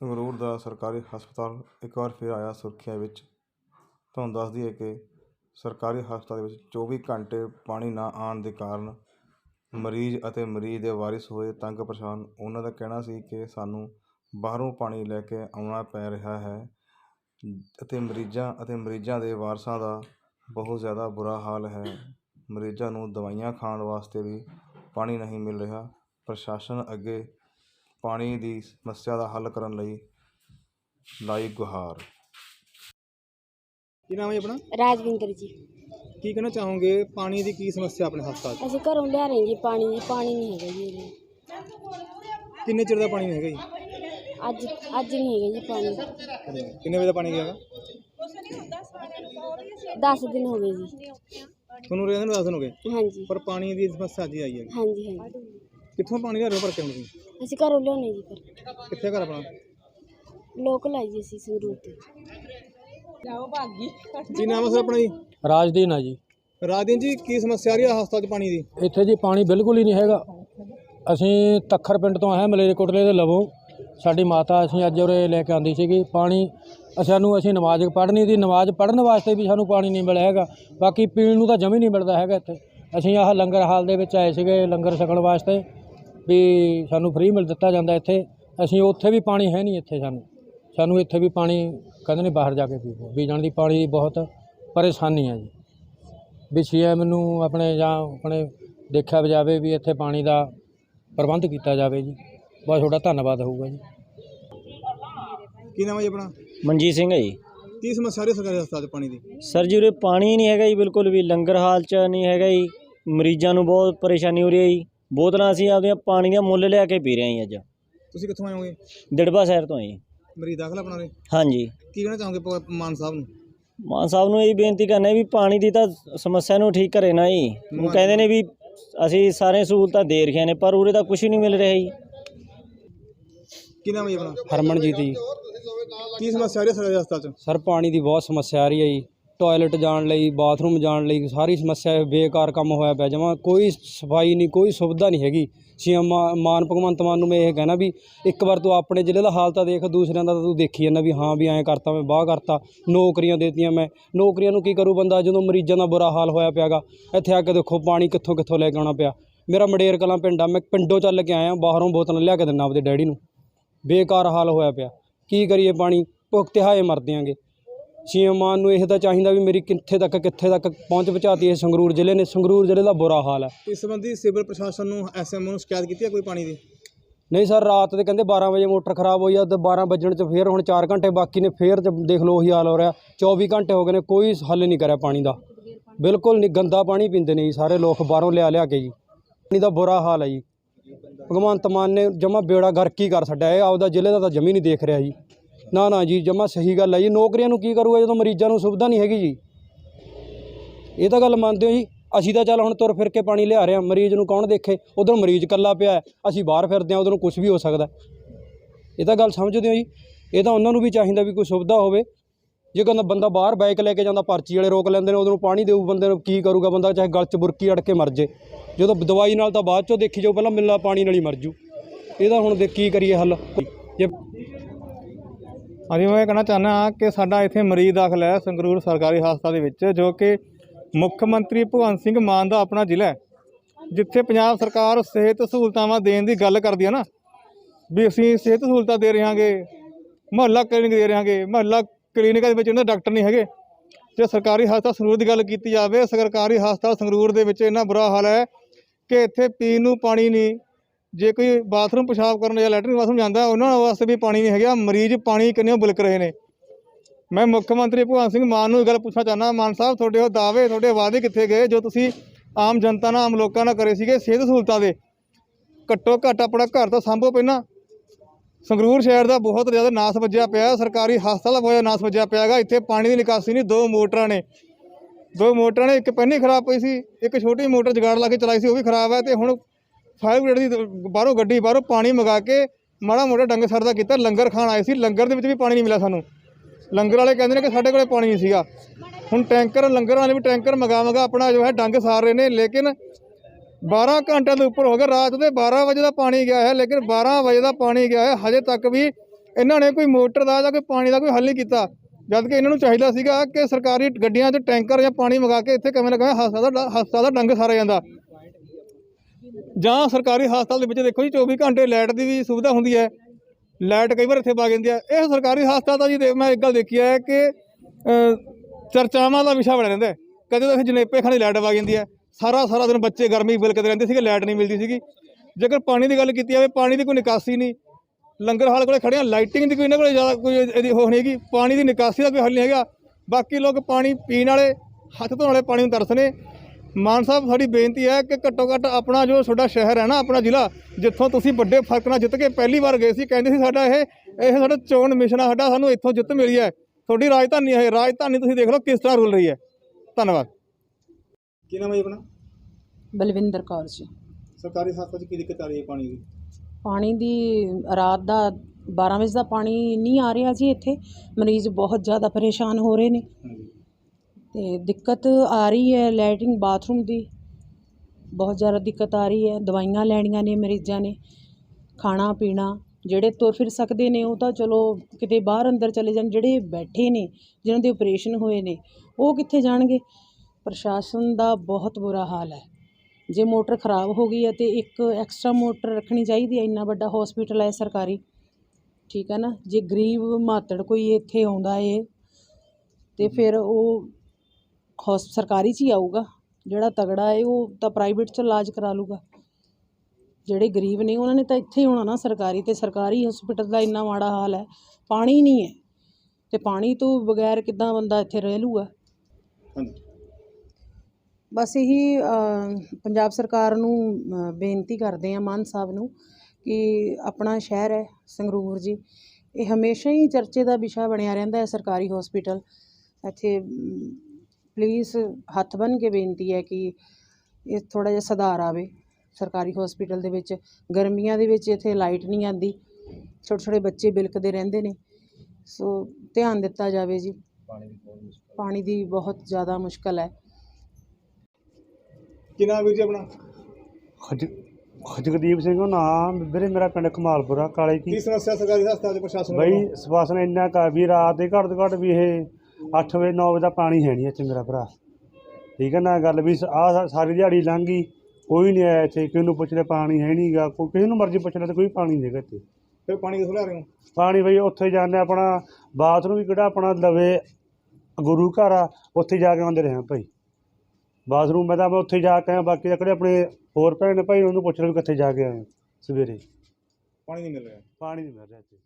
ਸੰਗਰੂਰ ਦਾ ਸਰਕਾਰੀ ਹਸਪਤਾਲ ਇੱਕ ਵਾਰ ਫਿਰ ਆਇਆ ਸੁਰਖੀਆਂ ਵਿੱਚ। ਤੁਹਾਨੂੰ ਦੱਸ ਦਈਏ ਕਿ ਸਰਕਾਰੀ ਹਸਪਤਾਲ ਵਿੱਚ 24 ਘੰਟੇ ਪਾਣੀ ਨਾ ਆਉਣ ਦੇ ਕਾਰਨ ਮਰੀਜ਼ ਅਤੇ ਮਰੀਜ਼ ਦੇ ਵਾਰਿਸ ਹੋਏ ਤੰਗ ਪਰੇਸ਼ਾਨ। ਉਹਨਾਂ ਦਾ ਕਹਿਣਾ ਸੀ ਕਿ ਸਾਨੂੰ ਬਾਹਰੋਂ ਪਾਣੀ ਲੈ ਕੇ ਆਉਣਾ ਪੈ ਰਿਹਾ ਹੈ ਅਤੇ ਮਰੀਜ਼ਾਂ ਅਤੇ ਮਰੀਜ਼ਾਂ ਦੇ ਵਾਰਸਾਂ ਦਾ ਬਹੁਤ ਜ਼ਿਆਦਾ ਬੁਰਾ ਹਾਲ ਹੈ। ਮਰੀਜ਼ਾਂ ਨੂੰ ਦਵਾਈਆਂ ਖਾਣ ਵਾਸਤੇ ਵੀ ਪਾਣੀ ਨਹੀਂ ਮਿਲ ਰਿਹਾ। ਪ੍ਰਸ਼ਾਸਨ ਅੱਗੇ ਪਾਣੀ ਦੀ ਸਮੱਸਿਆ ਦਾ ਹੱਲ ਕਰਨ ਲਈ ਲਾਈ ਗੁਹਾਰ। ਕੀ ਨਾਮ ਹੈ ਜੀ ਆਪਣਾ? ਰਾਜਵਿੰਦਰ ਜੀ। ਕੀ ਕਹਿਣਾ ਚਾਹੋਗੇ? ਪਾਣੀ ਦੀ ਕੀ ਸਮੱਸਿਆ ਆਪਣੇ ਹਸਪਤਾਲ 'ਚ ਅਸੀਂ ਘਰੋਂ ਲਿਆ ਰਹੇ ਜੀ ਪਾਣੀ ਜੀ ਪਾਣੀ ਨਹੀਂ ਹੈਗਾ ਜੀ ਉਰੇ। ਕਿੰਨੇ ਚਿਰ ਦਾ ਪਾਣੀ ਨਹੀਂ ਹੈਗਾ ਜੀ? ਅੱਜ ਅੱਜ ਨਹੀਂ ਹੈਗਾ ਜੀ ਪਾਣੀ। ਕਿੰਨੇ ਵਜੇ ਦਾ ਪਾਣੀ ਗਿਆ ਹੈਗਾ? 10 ਦਿਨ ਹੋ ਗਏ ਜੀ। ਤੁਹਾਨੂੰ ਰਹਿੰਦੇ ਨੂੰ 10 ਦਿਨ ਹੋ ਗਏ? ਹਾਂਜੀ। ਪਰ ਪਾਣੀ ਦੀ ਸਮੱਸਿਆ ਅੱਜ ਹੀ ਆਈ ਹੈ ਹਾਂਜੀ ਹਾਂਜੀ। ਕਿੱਥੋਂ ਪਾਣੀ ਲਿਆ ਰਹੇ ਹੋ ਭਰ ਕੇ ਹੁਣ ਤੁਸੀਂ? ਅਸੀਂ ਘਰੋਂ ਲਿਆਉਣੇ ਜੀ ਪਰ ਕਿੱਥੇ ਘਰ ਆਪਣਾ? ਲੋਕਲ ਆਈ ਜੀ ਅਸੀਂ ਸੰਗਰੂਰ ਤੋਂ। ਕੀ ਨਾਮ ਹੈ ਸਰ ਆਪਣਾ ਜੀ? ਰਾਜਦੀਨ ਆ ਜੀ। ਰਾਜਦੀਨ ਜੀ ਕੀ ਸਮੱਸਿਆ ਆ ਰਹੀ ਹੈ ਹਸਪਤਾਲ 'ਚ ਪਾਣੀ ਦੀ? ਇੱਥੇ ਜੀ ਪਾਣੀ ਬਿਲਕੁਲ ਹੀ ਨਹੀਂ ਹੈਗਾ। ਅਸੀਂ ਤੱਖਰ ਪਿੰਡ ਤੋਂ ਆਏ ਮਲੇਰਕੋਟਲੇ ਦੇ ਲਵੋਂ। ਸਾਡੀ ਮਾਤਾ ਅਸੀਂ ਅੱਜ ਉਰੇ ਲੈ ਕੇ ਆਂਦੀ ਸੀਗੀ ਪਾਣੀ। ਸਾਨੂੰ ਅਸੀਂ ਨਮਾਜ਼ ਪੜ੍ਹਨੀ ਦੀ ਨਮਾਜ਼ ਪੜ੍ਹਨ ਵਾਸਤੇ ਵੀ ਸਾਨੂੰ ਪਾਣੀ ਨਹੀਂ ਮਿਲਿਆ ਹੈਗਾ। ਬਾਕੀ ਪੀਣ ਨੂੰ ਤਾਂ ਜਮੀ ਨਹੀਂ ਮਿਲਦਾ ਹੈਗਾ ਇੱਥੇ। ਅਸੀਂ ਆਹ ਲੰਗਰ ਹਾਲ ਦੇ ਵਿੱਚ ਆਏ ਸੀਗੇ ਲੰਗਰ ਛਕਣ ਵਾਸਤੇ। ਵੀ ਸਾਨੂੰ ਫ੍ਰੀ ਮਿਲ ਦਿੱਤਾ ਜਾਂਦਾ ਇੱਥੇ ਅਸੀਂ ਉੱਥੇ ਵੀ ਪਾਣੀ ਹੈ ਨਹੀਂ ਇੱਥੇ ਸਾਨੂੰ। ਸਾਨੂੰ ਇੱਥੇ ਵੀ ਪਾਣੀ ਕਹਿੰਦੇ ਨੇ ਬਾਹਰ ਜਾ ਕੇ ਪੀਓ ਵੀ ਜਾਣ ਦੀ ਪਾਣੀ ਦੀ ਬਹੁਤ ਪਰੇਸ਼ਾਨੀ ਹੈ ਜੀ। ਵੀ ਸੀਐਮ ਨੂੰ ਆਪਣੇ ਜਾਂ ਆਪਣੇ ਦੇਖਿਆ ਜਾਵੇ ਵੀ ਇੱਥੇ ਪਾਣੀ ਦਾ ਪ੍ਰਬੰਧ ਕੀਤਾ ਜਾਵੇ ਜੀ। ਬਹੁਤ ਤੁਹਾਡਾ ਧੰਨਵਾਦ ਹੋਊਗਾ ਜੀ। ਕੀ ਨਾਮ ਹੈ ਜੀ ਆਪਣਾ? ਮਨਜੀਤ ਸਿੰਘ ਹੈ ਜੀ। ਕੀ ਸਮੱਸਿਆ ਰਹੀ ਹੈ ਸਰਕਾਰੀ ਹਸਪਤਾਲ 'ਚ ਪਾਣੀ ਦੀ? ਸਰ ਜੀ ਉਰੇ ਪਾਣੀ ਨਹੀਂ ਹੈਗਾ ਜੀ ਬਿਲਕੁਲ ਵੀ ਲੰਗਰ ਹਾਲ 'ਚ ਨਹੀਂ ਹੈਗਾ ਜੀ। ਮਰੀਜ਼ਾਂ ਨੂੰ ਬਹੁਤ ਪਰੇਸ਼ਾਨੀ ਹੋ ਰਹੀ ਹੈ ਜੀ। ਬੋਤਲਾਂ ਅਸੀਂ ਆਪਦੀਆਂ ਪਾਣੀ ਦੀਆਂ ਮੁੱਲ ਲਿਆ ਕੇ ਪੀ ਰਹੇ ਹਾਂ ਅੱਜ। ਤੁਸੀਂ ਕਿੱਥੋਂ ਆਏ ਹੋਗੇ? ਦਿੜਬਾ ਸ਼ਹਿਰ ਤੋਂ ਜੀ। ਮਰੀਜ਼ ਦਾਖਲ ਆਪਣਾ ਉਰੇ? ਹਾਂਜੀ। ਕੀ ਕਹਿਣਾ ਚਾਹੋਗੇ ਮਾਨ ਸਾਹਿਬ ਨੂੰ? ਮਾਨ ਸਾਹਿਬ ਨੂੰ ਇਹ ਬੇਨਤੀ ਕਰਨਾ ਵੀ ਪਾਣੀ ਦੀ ਤਾਂ ਸਮੱਸਿਆ ਨੂੰ ਠੀਕ ਕਰੇ ਨਾ ਜੀ। ਉਹ ਕਹਿੰਦੇ ਨੇ ਵੀ ਅਸੀਂ ਸਾਰੇ ਸਹੂਲਤਾਂ ਦੇ ਰਹੀਆਂ ਨੇ ਪਰ ਉਰੇ ਤਾਂ ਕੁਝ ਨਹੀਂ ਮਿਲ ਰਿਹਾ ਜੀ। ਕੀ ਨਾਮ ਹੈ ਜੀ ਆਪਣਾ? ਹਰਮਨਜੀਤ ਜੀ। ਕੀ ਸਮੱਸਿਆ ਆ ਰਹੀ ਹੈ ਹਸਪਤਾਲ 'ਚ? ਸਰ ਪਾਣੀ ਦੀ ਬਹੁਤ ਸਮੱਸਿਆ ਆ ਰਹੀ ਹੈ ਜੀ। ਟਾਇਲਟ ਜਾਣ ਲਈ ਬਾਥਰੂਮ ਜਾਣ ਲਈ ਸਾਰੀ ਸਮੱਸਿਆ ਬੇਕਾਰ ਕੰਮ ਹੋਇਆ ਪਿਆ, ਜਮਾ ਕੋਈ ਸਫ਼ਾਈ ਨਹੀਂ, ਕੋਈ ਸੁਵਿਧਾ ਨਹੀਂ ਹੈਗੀ। ਸੀਐਮ ਮਾਨ ਭਗਵੰਤ ਮਾਨ ਨੂੰ ਮੈਂ ਇਹ ਕਹਿਣਾ ਵੀ ਇੱਕ ਵਾਰ ਤੂੰ ਆਪਣੇ ਜ਼ਿਲ੍ਹੇ ਦਾ ਹਾਲ ਤਾਂ ਦੇਖ, ਦੂਸਰਿਆਂ ਦਾ ਤਾਂ ਤੂੰ ਦੇਖੀ ਜਾਂਦਾ ਵੀ ਹਾਂ ਵੀ ਐਂ ਕਰਤਾ, ਮੈਂ ਬਾਹ ਕਰਤਾ, ਨੌਕਰੀਆਂ ਦੇਤੀਆਂ ਮੈਂ। ਨੌਕਰੀਆਂ ਨੂੰ ਕੀ ਕਰੂ ਬੰਦਾ ਜਦੋਂ ਮਰੀਜ਼ਾਂ ਦਾ ਬੁਰਾ ਹਾਲ ਹੋਇਆ ਪਿਆਗਾ? ਇੱਥੇ ਆ ਕੇ ਦੇਖੋ, ਪਾਣੀ ਕਿੱਥੋਂ ਕਿੱਥੋਂ ਲੈ ਕੇ ਆਉਣਾ ਪਿਆ। ਮੇਰਾ ਮਡੇਰ ਕਲਾਂ ਪਿੰਡ ਆ, ਮੈਂ ਪਿੰਡੋਂ ਚੱਲ ਕੇ ਆਇਆ, ਬਾਹਰੋਂ ਬੋਤਲਾਂ ਲਿਆ ਕੇ ਦਿੰਦਾ ਆਪਦੇ ਡੈਡੀ ਨੂੰ। ਬੇਕਾਰ ਹਾਲ ਹੋਇਆ ਪਿਆ। ਕੀ ਕਰੀਏ ਪਾਣੀ? ਭੁੱਖ ਤੇ ਹਾਏ ਮਰ ਸੀਐਮ ਮਾਨ ਨੂੰ ਇਹ ਤਾਂ ਚਾਹੀਦਾ ਵੀ ਮੇਰੀ ਕਿੱਥੇ ਤੱਕ ਕਿੱਥੇ ਤੱਕ ਪਹੁੰਚ ਪਹੁੰਚਾਤੀ ਹੈ ਸੰਗਰੂਰ ਜ਼ਿਲ੍ਹੇ ਨੇ। ਸੰਗਰੂਰ ਜ਼ਿਲ੍ਹੇ ਦਾ ਬੁਰਾ ਹਾਲ ਹੈ। ਇਸ ਸੰਬੰਧੀ ਸਿਵਲ ਪ੍ਰਸ਼ਾਸਨ ਨੂੰ ਐਸਐਮਓ ਨੂੰ ਸ਼ਿਕਾਇਤ ਕੀਤੀ ਹੈ ਕੋਈ ਪਾਣੀ ਦੀ? ਨਹੀਂ ਸਰ ਰਾਤ ਦੇ ਕਹਿੰਦੇ 12 ਵਜੇ ਮੋਟਰ ਖਰਾਬ ਹੋਈ ਆ ਤੇ 12 ਵੱਜਣ ਚ ਫੇਰ ਹੁਣ 4 ਘੰਟੇ ਬਾਕੀ ਨੇ ਫੇਰ ਦੇਖ ਲਓ ਉਹੀ ਹਾਲ ਹੋ ਰਿਹਾ। 24 ਘੰਟੇ ਹੋ ਗਏ ਨੇ ਕੋਈ ਹੱਲ ਨਹੀਂ ਕਰਿਆ ਪਾਣੀ ਦਾ। ਬਿਲਕੁਲ ਨਹੀਂ ਗੰਦਾ ਪਾਣੀ ਪੀਂਦੇ ਨੇ ਜੀ ਸਾਰੇ ਲੋਕ ਬਾਹਰੋਂ ਲਿਆ ਲਿਆ ਕੇ ਜੀ। ਪਾਣੀ ਦਾ ਬੁਰਾ ਹਾਲ ਹੈ ਜੀ। ਭਗਵੰਤ ਮਾਨ ਨੇ ਜਮਾ ਬੇੜਾ ਗਰਕ ਕਰ ਛੱਡਿਆ ਇਹ ਆਪਦਾ ਜ਼ਿਲ੍ਹੇ ਦਾ ਤਾਂ ਜਮੀ ਨਹੀਂ ਦੇਖ ਰਿਹਾ ਜੀ। ਨਾ ਨਾ ਜੀ, ਜਮਾ ਸਹੀ ਗੱਲ ਹੈ ਜੀ। ਨੌਕਰੀਆਂ ਨੂੰ ਕੀ ਕਰੂਗਾ ਜਦੋਂ ਮਰੀਜ਼ਾਂ ਨੂੰ ਸੁਵਿਧਾ ਨਹੀਂ ਹੈਗੀ ਜੀ? ਇਹ ਤਾਂ ਗੱਲ ਮੰਨਦੇ ਹੋ ਜੀ। ਅਸੀਂ ਤਾਂ ਚੱਲ ਹੁਣ ਤੁਰ ਫਿਰ ਕੇ ਪਾਣੀ ਲਿਆ ਰਹੇ ਹਾਂ। ਮਰੀਜ਼ ਨੂੰ ਕੌਣ ਦੇਖੇ? ਉਧਰ ਮਰੀਜ਼ ਇਕੱਲਾ ਪਿਆ ਅਸੀਂ ਬਾਹਰ ਫਿਰਦੇ ਹਾਂ, ਉਧਰ ਨੂੰ ਕੁਝ ਵੀ ਹੋ ਸਕਦਾ। ਇਹ ਤਾਂ ਗੱਲ ਸਮਝਦੇ ਹੋ ਜੀ। ਇਹ ਤਾਂ ਉਹਨਾਂ ਨੂੰ ਵੀ ਚਾਹੀਦਾ ਵੀ ਕੋਈ ਸੁਵਿਧਾ ਹੋਵੇ। ਜੇ ਕਹਿੰਦਾ ਬੰਦਾ ਬਾਹਰ ਬਾਈਕ ਲੈ ਕੇ ਜਾਂਦਾ, ਪਰਚੀ ਵਾਲੇ ਰੋਕ ਲੈਂਦੇ ਨੇ, ਉਧਰ ਨੂੰ ਪਾਣੀ ਦੇਊ ਬੰਦੇ ਨੂੰ, ਕੀ ਕਰੂਗਾ ਬੰਦਾ, ਚਾਹੇ ਗਲ 'ਚ ਬੁਰਕੀ ਅੜ ਕੇ ਮਰ ਜੇ। ਜਦੋਂ ਦਵਾਈ ਨਾਲ ਤਾਂ ਬਾਅਦ ਚੋਂ ਦੇਖੀ ਜਾਓ ਪਹਿਲਾਂ ਮਿਲਣਾ ਪਾਣੀ ਨਾਲ ਹੀ ਮਰ ਜੂ। ਇਹਦਾ ਹੁਣ ਦੇ ਕੀ ਕਰੀਏ ਹੱਲ? ਜੇ ਹਾਂਜੀ, ਮੈਂ ਇਹ ਕਹਿਣਾ ਚਾਹੁੰਦਾ ਹਾਂ ਕਿ ਸਾਡਾ ਇੱਥੇ ਮਰੀਜ਼ ਦਾਖਲ ਹੈ ਸੰਗਰੂਰ ਸਰਕਾਰੀ ਹਸਪਤਾਲ ਦੇ ਵਿੱਚ, ਜੋ ਕਿ ਮੁੱਖ ਮੰਤਰੀ ਭਗਵੰਤ ਸਿੰਘ ਮਾਨ ਦਾ ਆਪਣਾ ਜ਼ਿਲ੍ਹਾ ਹੈ, ਜਿੱਥੇ ਪੰਜਾਬ ਸਰਕਾਰ ਸਿਹਤ ਸਹੂਲਤਾਵਾਂ ਦੇਣ ਦੀ ਗੱਲ ਕਰਦੀ ਹੈ ਨਾ, ਵੀ ਅਸੀਂ ਸਿਹਤ ਸਹੂਲਤਾਂ ਦੇ ਰਹਾਂਗੇ, ਮੁਹੱਲਾ ਕਲੀਨਿਕ ਦੇ ਰਹਾਂਗੇ, ਮੁਹੱਲਾ ਕਲੀਨਿਕਾਂ ਦੇ ਵਿੱਚ ਇਹਨਾਂ ਡਾਕਟਰ ਨਹੀਂ ਹੈਗੇ, ਜੇ ਸਰਕਾਰੀ ਹਸਪਤਾਲ ਸੰਗਰੂਰ ਦੀ ਗੱਲ ਕੀਤੀ ਜਾਵੇ, ਸਰਕਾਰੀ ਹਸਪਤਾਲ ਸੰਗਰੂਰ ਦੇ ਵਿੱਚ ਇੰਨਾ ਬੁਰਾ ਹਾਲ ਹੈ ਕਿ ਇੱਥੇ ਪੀਣ ਨੂੰ ਪਾਣੀ ਨਹੀਂ ਜੇ ਕੋਈ ਬਾਥਰੂਮ ਪਿਸ਼ਾਬ ਕਰਨ ਜਾਂ ਲੈਟਰਿਨ ਬਾਥਰੂਮ ਜਾਂਦਾ, ਉਹਨਾਂ ਵਾਸਤੇ ਵੀ ਪਾਣੀ ਨਹੀਂ ਹੈਗਾ। ਮਰੀਜ਼ ਪਾਣੀ ਕਿੰਨੇ ਬੁਲਕ ਰਹੇ ਨੇ। ਮੈਂ ਮੁੱਖ ਮੰਤਰੀ ਭਗਵੰਤ ਸਿੰਘ ਮਾਨ ਨੂੰ ਇਹ ਗੱਲ ਪੁੱਛਣਾ ਚਾਹੁੰਦਾ, ਮਾਨ ਸਾਹਿਬ, ਤੁਹਾਡੇ ਉਹ ਦਾਅਵੇ, ਤੁਹਾਡੇ ਵਾਅਦੇ ਕਿੱਥੇ ਗਏ? ਜੋ ਤੁਸੀਂ ਆਮ ਜਨਤਾ ਨਾਲ, ਆਮ ਲੋਕਾਂ ਨਾਲ ਕਰੇ ਸੀਗੇ ਸਿਹਤ ਸਹੂਲਤਾਂ ਦੇ। ਘੱਟੋ ਘੱਟ ਆਪਣਾ ਘਰ ਤਾਂ ਸਾਂਭੋ ਪਹਿਲਾਂ। ਸੰਗਰੂਰ ਸ਼ਹਿਰ ਦਾ ਬਹੁਤ ਜ਼ਿਆਦਾ ਨਾਸ ਵੱਜਿਆ ਪਿਆ, ਸਰਕਾਰੀ ਹਸਪਤਾਲ ਬਹੁਤ ਨਾਸ ਵੱਜਿਆ ਪਿਆ ਹੈਗਾ। ਇੱਥੇ ਪਾਣੀ ਦੀ ਨਿਕਾਸੀ ਨਹੀਂ, ਦੋ ਮੋਟਰਾਂ ਨੇ। ਦੋ ਮੋਟਰਾਂ ਨੇ, ਇੱਕ ਪਹਿਲਾਂ ਖਰਾਬ ਪਈ ਸੀ, ਇੱਕ ਛੋਟੀ ਮੋਟਰ ਜਗਾੜ ਲਾ ਕੇ ਚਲਾਈ ਸੀ, ਉਹ ਵੀ ਖਰਾਬ ਹੈ ਤੇ ਹੁਣ ਫਾਇਰ ਬ੍ਰਿਗੇਡ ਦੀ ਬਾਹਰੋਂ ਗੱਡੀ, ਬਾਹਰੋਂ ਪਾਣੀ ਮੰਗਾ ਕੇ ਮਾੜਾ ਮੋਟਾ ਡੰਗ ਸਰਦਾ ਕੀਤਾ, ਲੰਗਰ ਖਾਣ ਆਏ ਸੀ, ਲੰਗਰ ਦੇ ਵਿੱਚ ਵੀ ਪਾਣੀ ਨਹੀਂ ਮਿਲਿਆ ਸਾਨੂੰ। ਲੰਗਰ ਵਾਲੇ ਕਹਿੰਦੇ ਨੇ ਕਿ ਸਾਡੇ ਕੋਲੇ ਪਾਣੀ ਨਹੀਂ ਸੀਗਾ। ਹੁਣ ਟੈਂਕਰ, ਲੰਗਰ ਵਾਲੇ ਵੀ ਟੈਂਕਰ ਮੰਗਾਵਾਂਗਾ ਆਪਣਾ ਜੋ ਹੈ ਡੰਗ ਸਾਰ ਰਹੇ ਨੇ, ਲੇਕਿਨ 12 ਘੰਟਿਆਂ ਦੇ ਉੱਪਰ ਹੋ ਗਿਆ, ਰਾਤ ਦੇ 12 ਵਜੇ ਦਾ ਪਾਣੀ ਗਿਆ ਹੈ, ਲੇਕਿਨ 12 ਵਜੇ ਦਾ ਪਾਣੀ ਗਿਆ ਹੈ, ਹਜੇ ਤੱਕ ਵੀ ਇਹਨਾਂ ਨੇ ਕੋਈ ਮੋਟਰ ਦਾ ਜਾਂ ਕੋਈ ਪਾਣੀ ਦਾ ਕੋਈ ਹੱਲ ਨਹੀਂ ਕੀਤਾ। ਜਦ ਕਿ ਇਹਨਾਂ ਨੂੰ ਚਾਹੀਦਾ ਸੀਗਾ ਕਿ ਸਰਕਾਰੀ ਗੱਡੀਆਂ 'ਚ ਟੈਂਕਰ ਜਾਂ ਪਾਣੀ ਮੰਗਾ ਕੇ ਇੱਥੇ ਕਿਵੇਂ ਲਗਾਇਆ ਹਸਪਤਾਲ ਦਾ ਹਸਪਤਾਲ ਦਾ ਡੰਗ ਸਾਰਿਆ ਜਾਂਦਾ ਜਾਂ ਸਰਕਾਰੀ ਹਸਪਤਾਲ ਦੇ ਵਿੱਚ ਦੇਖੋ ਜੀ 24 ਘੰਟੇ ਲਾਈਟ ਦੀ ਵੀ ਸੁਵਿਧਾ ਹੁੰਦੀ ਹੈ। ਲਾਈਟ ਕਈ ਵਾਰ ਇੱਥੇ ਪਾ ਜਾਂਦੀ ਹੈ। ਇਹ ਸਰਕਾਰੀ ਹਸਪਤਾਲ ਦਾ ਜੀ ਦੇ- ਮੈਂ ਇੱਕ ਗੱਲ ਦੇਖੀ ਹੈ ਕਿ ਚਰਚਾਵਾਂ ਦਾ ਵਿਸ਼ਾ ਬਣਿਆ ਰਹਿੰਦਾ ਕਦੇ ਤਾਂ ਇੱਥੇ ਜਨੇਪੇ ਖਾਣੀ ਲਾਈਟ ਪਾ ਜਾਂਦੀ ਹੈ। ਸਾਰਾ ਸਾਰਾ ਦਿਨ ਬੱਚੇ ਗਰਮੀ ਬਿਲਕਦੇ ਰਹਿੰਦੇ ਸੀਗੇ, ਲਾਈਟ ਨਹੀਂ ਮਿਲਦੀ ਸੀਗੀ। ਜੇਕਰ ਪਾਣੀ ਦੀ ਗੱਲ ਕੀਤੀ ਜਾਵੇ, ਪਾਣੀ ਦੀ ਕੋਈ ਨਿਕਾਸੀ ਨਹੀਂ। ਲੰਗਰ ਹਾਲ ਕੋਲੇ ਖੜੇ ਆ ਲਾਈਟਿੰਗ ਦੀ ਕੋਈ ਇਹਨਾਂ ਕੋਲੇ ਜ਼ਿਆਦਾ ਕੋਈ ਇਹਦੀ ਉਹ ਨਹੀਂ ਹੈਗੀ। ਪਾਣੀ ਦੀ ਨਿਕਾਸੀ ਦਾ ਕੋਈ ਹੱਲ ਨਹੀਂ ਹੈਗਾ। ਬਾਕੀ ਲੋਕ ਪਾਣੀ ਪੀਣ ਵਾਲੇ, ਹੱਥ ਧੋਣ ਵਾਲੇ ਪਾਣੀ ਨੂੰ ਤਰਸ ਨੇ। ਮਾਨ ਸਾਹਿਬ ਸਾਡੀ ਬੇਨਤੀ ਹੈ ਕਿ ਘੱਟੋ ਘੱਟ ਆਪਣਾ ਜੋ ਤੁਹਾਡਾ ਸ਼ਹਿਰ ਹੈ ਨਾ ਆਪਣਾ ਜ਼ਿਲ੍ਹਾ ਜਿੱਥੋਂ ਤੁਸੀਂ ਵੱਡੇ ਫ਼ਰਕ ਨਾਲ ਜਿੱਤ ਕੇ ਪਹਿਲੀ ਵਾਰ ਗਏ ਸੀ ਕਹਿੰਦੇ ਸੀ ਸਾਡਾ ਇਹ ਇਹ ਸਾਡਾ ਚੋਣ ਮਿਸ਼ਨ ਆ ਸਾਡਾ ਸਾਨੂੰ ਇੱਥੋਂ ਜਿੱਤ ਮਿਲੀ ਹੈ। ਤੁਹਾਡੀ ਰਾਜਧਾਨੀ ਹੈ ਇਹ ਰਾਜਧਾਨੀ ਤੁਸੀਂ ਦੇਖ ਲਓ ਕਿਸ ਤਰ੍ਹਾਂ ਰੁਲ ਰਹੀ ਹੈ। ਧੰਨਵਾਦ। ਕੀ ਨਾਮ ਹੈ ਆਪਣਾ? ਬਲਵਿੰਦਰ ਕੌਰ ਜੀ। ਸਰਕਾਰੀ ਹਸਪਤਾਲ 'ਚ ਕੀ ਦਿੱਕਤ ਆ ਰਹੀ ਹੈ ਪਾਣੀ ਦੀ? ਪਾਣੀ ਦੀ ਰਾਤ ਦਾ 12 ਵਜੇ ਦਾ ਪਾਣੀ ਨਹੀਂ ਆ ਰਿਹਾ ਜੀ ਇੱਥੇ। ਮਰੀਜ਼ ਬਹੁਤ ਜ਼ਿਆਦਾ ਪਰੇਸ਼ਾਨ ਹੋ ਰਹੇ ਨੇ। ਅਤੇ ਦਿੱਕਤ ਆ ਰਹੀ ਹੈ ਲੈਟਰਿੰਗ ਬਾਥਰੂਮ ਦੀ। ਬਹੁਤ ਜ਼ਿਆਦਾ ਦਿੱਕਤ ਆ ਰਹੀ ਹੈ। ਦਵਾਈਆਂ ਲੈਣੀਆਂ ਨੇ ਮਰੀਜ਼ਾਂ ਨੇ। ਖਾਣਾ, ਪੀਣਾ ਜਿਹੜੇ ਤੁਰ ਫਿਰ ਸਕਦੇ ਨੇ ਉਹ ਤਾਂ ਚਲੋ ਕਿਤੇ ਬਾਹਰ ਅੰਦਰ ਚਲੇ ਜਾਣ। ਜਿਹੜੇ ਬੈਠੇ ਨੇ, ਜਿਨ੍ਹਾਂ ਦੇ ਆਪਰੇਸ਼ਨ ਹੋਏ ਨੇ, ਉਹ ਕਿੱਥੇ ਜਾਣਗੇ? ਪ੍ਰਸ਼ਾਸਨ ਦਾ ਬਹੁਤ ਬੁਰਾ ਹਾਲ ਹੈ। ਜੇ ਮੋਟਰ ਖਰਾਬ ਹੋ ਗਈ ਹੈ ਤੇ ਇੱਕ ਐਕਸਟਰਾ ਮੋਟਰ ਰੱਖਣੀ ਚਾਹੀਦੀ ਹੈ, ਇੰਨਾ ਵੱਡਾ ਹਸਪੀਟਲ ਹੈ ਸਰਕਾਰੀ। ਠੀਕ ਹੈ ਨਾ? ਜੇ ਗਰੀਬ ਮਾਤੜ ਕੋਈ ਇੱਥੇ ਆਉਂਦਾ ਏ ਤੇ ਫਿਰ ਉਹ ਹੌਸ ਸਰਕਾਰੀ 'ਚ ਹੀ ਆਊਗਾ। ਜਿਹੜਾ ਤਗੜਾ ਏ ਉਹ ਤਾਂ ਪ੍ਰਾਈਵੇਟ 'ਚ ਇਲਾਜ ਕਰਾ ਲੂਗਾ ਜਿਹੜੇ ਗਰੀਬ ਨੇ ਉਹਨਾਂ ਨੇ ਤਾਂ ਇੱਥੇ ਹੀ ਆਉਣਾ ਨਾ ਸਰਕਾਰੀ ਤੇ ਸਰਕਾਰੀ ਹਸਪੀਟਲ ਦਾ ਇੰਨਾ ਮਾੜਾ ਹਾਲ ਹੈ। ਪਾਣੀ ਨਹੀਂ ਹੈ। ਤੇ ਪਾਣੀ ਤੋਂ ਬਗੈਰ ਕਿੱਦਾਂ ਬੰਦਾ ਇੱਥੇ ਰਹਿ ਲੂਗਾ ਬਸ ਇਹੀ ਅ, ਪੰਜਾਬ ਸਰਕਾਰ ਨੂੰ ਅ, ਬੇਨਤੀ ਕਰਦੇ ਆ ਮਾਨ ਸਾਹਿਬ ਨੂੰ ਕਿ ਆਪਣਾ ਸ਼ਹਿਰ ਹੈ ਸੰਗਰੂਰ ਜੀ ਇਹ ਹਮੇਸ਼ਾ ਹੀ ਚਰਚੇ ਦਾ ਵਿਸ਼ਾ ਬਣਿਆ ਰਹਿੰਦਾ ਹੈ ਸਰਕਾਰੀ ਹਸਪੀਟਲ ਇੱਥੇ ਪਲੀਜ਼ ਹੱਥ ਬੰਨ੍ਹ ਕੇ ਬੇਨਤੀ ਹੈ ਕਿ ਇਹ ਥੋੜਾ ਜਿਹਾ ਸੁਧਾਰ ਆਵੇ ਸਰਕਾਰੀ ਹਸਪੀਟਲ ਦੇ ਵਿੱਚ। ਗਰਮੀਆਂ ਦੇ ਵਿੱਚ ਇੱਥੇ ਲਾਈਟ ਨਹੀਂ ਆਉਂਦੀ। ਛੋਟੇ ਛੋਟੇ ਬੱਚੇ ਬਿਲਕਦੇ ਰਹਿੰਦੇ ਨੇ। ਸੋ ਧਿਆਨ ਦਿੱਤਾ ਜਾਵੇ ਜੀ। ਪਾਣੀ ਦੀ ਬਹੁਤ ਜ਼ਿਆਦਾ ਮੁਸ਼ਕਲ ਹੈ। ਕੀ ਨਾਮ ਵੀਰ ਜੀ ਆਪਣਾ? ਖਜ ਖਜਗਦੀਪ ਸਿੰਘ ਉਹ ਨਾਮ ਵੀਰੇ ਮੇਰਾ ਪਿੰਡ ਕਮਾਲਪੁਰਾ ਕਾਲੇ ਕੀ? ਕੀ ਸਮੱਸਿਆ ਸਰਕਾਰੀ ਹਸਪਤਾਲ ਦੇ ਪ੍ਰਸ਼ਾਸਨ ਬਈ ਸਵਾਸਨ ਇੰਨਾ ਕਾ ਵੀ ਰਾਤ ਦੇ ਘੱਟ ਤੋਂ ਘੱਟ ਵੀ ਇਹ 8 ਵਜੇ 9 ਵਜੇ ਦਾ ਪਾਣੀ ਹੈ ਨਹੀਂ ਇੱਥੇ ਮੇਰਾ ਭਰਾ। ਠੀਕ ਹੈ ਨਾ ਗੱਲ ਵੀ ਆ ਸਾਰੀ ਦਿਹਾੜੀ ਲੰਘ ਗਈ ਕੋਈ ਨਹੀਂ ਆਇਆ ਇੱਥੇ ਕਿਸੇ ਨੂੰ ਪੁੱਛਦੇ ਪਾਣੀ ਹੈ ਨਹੀਂਗਾ ਕੋਈ ਕਿਸੇ ਨੂੰ ਮਰਜ਼ੀ ਪੁੱਛ ਲੈ ਤੇ ਕੋਈ ਪਾਣੀ ਨਹੀਂ ਹੈਗਾ ਇੱਥੇ। ਫਿਰ ਪਾਣੀ ਕਿੱਥੋਂ ਲੈ ਰਹੇ ਹੋ? ਪਾਣੀ ਬਈ ਉੱਥੇ ਜਾਂਦੇ ਆਪਣਾ ਬਾਥਰੂਮ ਵੀ ਕਿਹੜਾ ਆਪਣਾ ਲਵੇ ਗੁਰੂ ਘਰ ਆ ਉੱਥੇ ਜਾ ਕੇ ਆਉਂਦੇ ਰਹੇ ਹਾਂ ਭਾਈ। ਬਾਥਰੂਮ ਮੈਂ ਤਾਂ ਮੈਂ ਉੱਥੇ ਜਾ ਕੇ ਆਇਆ ਬਾਕੀ ਤਾਂ ਕਿਹੜੇ ਆਪਣੇ ਹੋਰ ਭੈਣ ਨੇ ਭਾਈ ਉਹਨੂੰ ਪੁੱਛ ਲਓ ਵੀ ਕਿੱਥੇ ਜਾ ਕੇ ਆਏ ਸਵੇਰੇ। ਪਾਣੀ ਨਹੀਂ ਮਿਲ ਰਿਹਾ। ਪਾਣੀ ਨਹੀਂ ਮਿਲ ਰਿਹਾ ਇੱਥੇ।